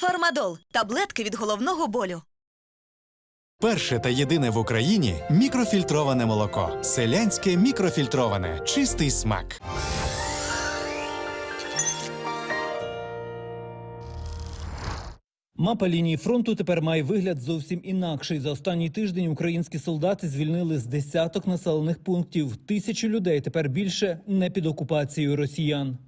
Фармадол таблетки від головного болю. Перше та єдине в Україні мікрофільтроване молоко. Селянське мікрофільтроване. Чистий смак. Мапа лінії фронту тепер має вигляд зовсім інакший. За останній тиждень українські солдати звільнили з десяток населених пунктів. Тисячі людей тепер більше не під окупацією росіян.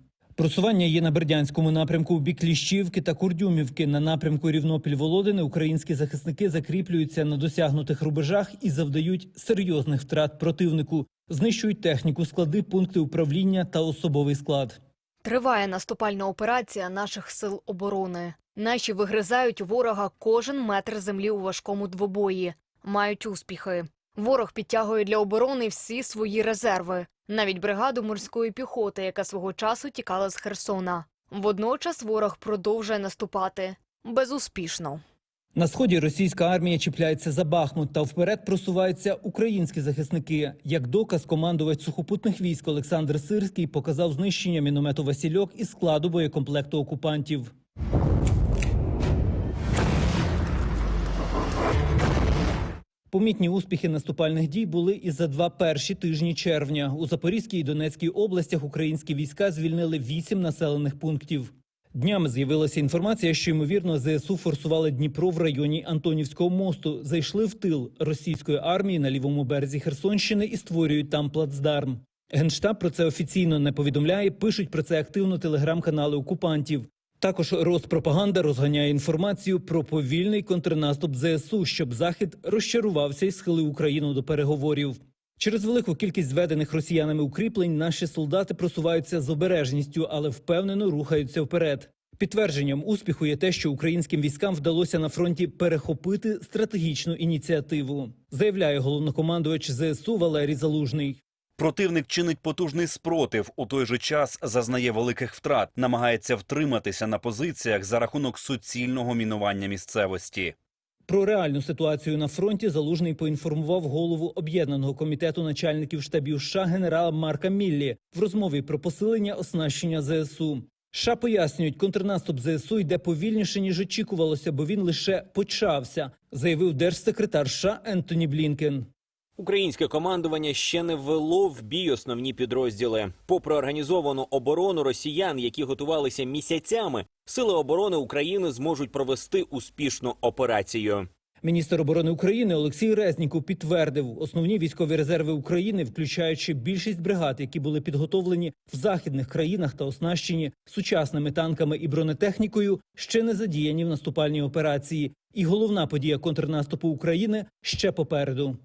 Просування є на Бердянському напрямку в бік Ліщівки та Курдюмівки. На напрямку Рівнопіль-Володини українські захисники закріплюються на досягнутих рубежах і завдають серйозних втрат противнику. Знищують техніку, склади, пункти управління та особовий склад. Триває наступальна операція наших сил оборони. Наші вигризають ворога кожен метр землі у важкому двобої. Мають успіхи. Ворог підтягує для оборони всі свої резерви, навіть бригаду морської піхоти, яка свого часу тікала з Херсона. Водночас ворог продовжує наступати безуспішно. На сході російська армія чіпляється за Бахмут та вперед просуваються українські захисники. Як доказ, командувач сухопутних військ Олександр Сирський показав знищення міномету Васильок із складу боєкомплекту окупантів. Помітні успіхи наступальних дій були і за два перші тижні червня. У Запорізькій і Донецькій областях українські війська звільнили вісім населених пунктів. Днями з'явилася інформація, що ймовірно ЗСУ форсували Дніпро в районі Антонівського мосту, зайшли в тил російської армії на лівому березі Херсонщини і створюють там плацдарм. Генштаб про це офіційно не повідомляє. Пишуть про це активно телеграм-канали окупантів. Також Роспропаганда розганяє інформацію про повільний контрнаступ ЗСУ, щоб захід розчарувався і схилив Україну до переговорів. Через велику кількість зведених росіянами укріплень наші солдати просуваються з обережністю, але впевнено рухаються вперед. Підтвердженням успіху є те, що українським військам вдалося на фронті перехопити стратегічну ініціативу, заявляє головнокомандувач ЗСУ Валерій Залужний. Противник чинить потужний спротив, у той же час зазнає великих втрат, намагається втриматися на позиціях за рахунок суцільного мінування місцевості. Про реальну ситуацію на фронті залужний поінформував голову об'єднаного комітету начальників штабів США генерала Марка Міллі в розмові про посилення оснащення ЗСУ. США пояснюють, контрнаступ ЗСУ йде повільніше ніж очікувалося, бо він лише почався, заявив держсекретар США Ентоні Блінкен. Українське командування ще не ввело в бій основні підрозділи. Попри організовану оборону росіян, які готувалися місяцями, сили оборони України зможуть провести успішну операцію. Міністр оборони України Олексій Резніков підтвердив, основні військові резерви України, включаючи більшість бригад, які були підготовлені в західних країнах та оснащені сучасними танками і бронетехнікою, ще не задіяні в наступальній операції. І головна подія контрнаступу України ще попереду.